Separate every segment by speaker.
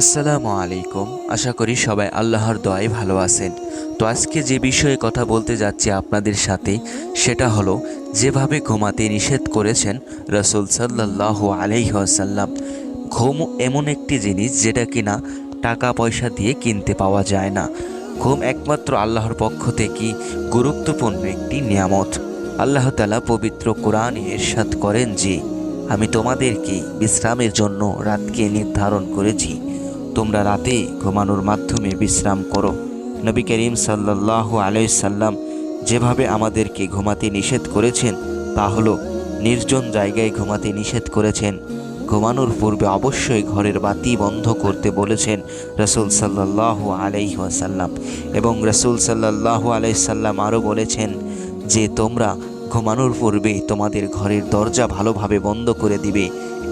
Speaker 1: আসসালামু আলাইকুম। আশা করি সবাই আল্লাহর দয়ায় ভালো আছেন। তো আজকে যে বিষয়ে কথা বলতে যাচ্ছি আপনাদের সাথে, সেটা হলো যেভাবে ঘুমাতে নিষেধ করেছেন রসুল সাল্লাহ আলাইসাল্লাম ঘুম এমন একটি জিনিস যেটা কিনা টাকা পয়সা দিয়ে কিনতে পাওয়া যায় না। ঘুম একমাত্র আল্লাহর পক্ষ থেকে গুরুত্বপূর্ণ একটি নিয়ামত। আল্লাহ তালা পবিত্র কোরআনে এরশাদ করেন যে, আমি তোমাদেরকে বিশ্রামের জন্য রাতকে নির্ধারণ করেছি। তোমরা রাতে ঘুমানোর মাধ্যমে বিশ্রাম করো। নবী করিম সাল্লাহ আলাইসাল্লাম যেভাবে আমাদেরকে ঘুমাতে নিষেধ করেছেন, তা হলো নির্জন জায়গায় ঘুমাতে নিষেধ করেছেন। ঘুমানোর পূর্বে অবশ্যই ঘরের বাতি বন্ধ করতে বলেছেন রসুল সাল্লাহ আলাইসাল্লাম এবং রসুল সাল্লাহ আলাইসাল্লাম আরও বলেছেন যে, তোমরা ঘুমানোর পূর্বে তোমাদের ঘরের দরজা ভালোভাবে বন্ধ করে দিবে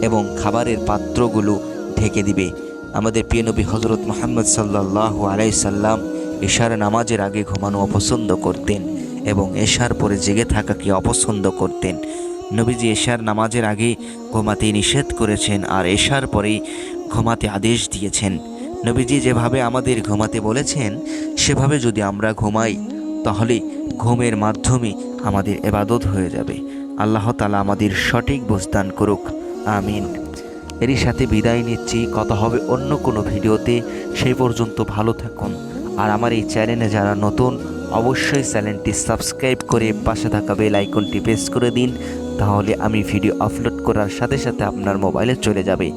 Speaker 1: এবং খাবারের পাত্রগুলো ঢেকে দিবে। আমাদের প্রিয় নবী হজরত মোহাম্মদ সাল্লাহ আলাইসাল্লাম এশার নামাজের আগে ঘুমানো অপছন্দ করতেন এবং এশার পরে জেগে থাকাকে অপছন্দ করতেন। নবীজি এশার নামাজের আগে ঘুমাতে নিষেধ করেছেন আর এশার পরেই ঘুমাতে আদেশ দিয়েছেন। নবীজি যেভাবে আমাদের ঘুমাতে বলেছেন, সেভাবে যদি আমরা ঘুমাই, তাহলে ঘুমের মাধ্যমে আমাদের এবাদত হয়ে যাবে। আল্লাহ তালা আমাদের সঠিক বুঝদান করুক। আমিন। এরই সাথে বিদায় নিচ্ছি। কথা হবে অন্য কোনো ভিডিওতে। সেই পর্যন্ত ভালো থাকুন। আর আমার এই চ্যানেলে যারা নতুন, অবশ্যই চ্যানেলটি সাবস্ক্রাইব করে পাশে থাকা বেল আইকনটি প্রেস করে দিন। তাহলে আমি ভিডিও আপলোড করার সাথে সাথে আপনার মোবাইলে চলে যাবে।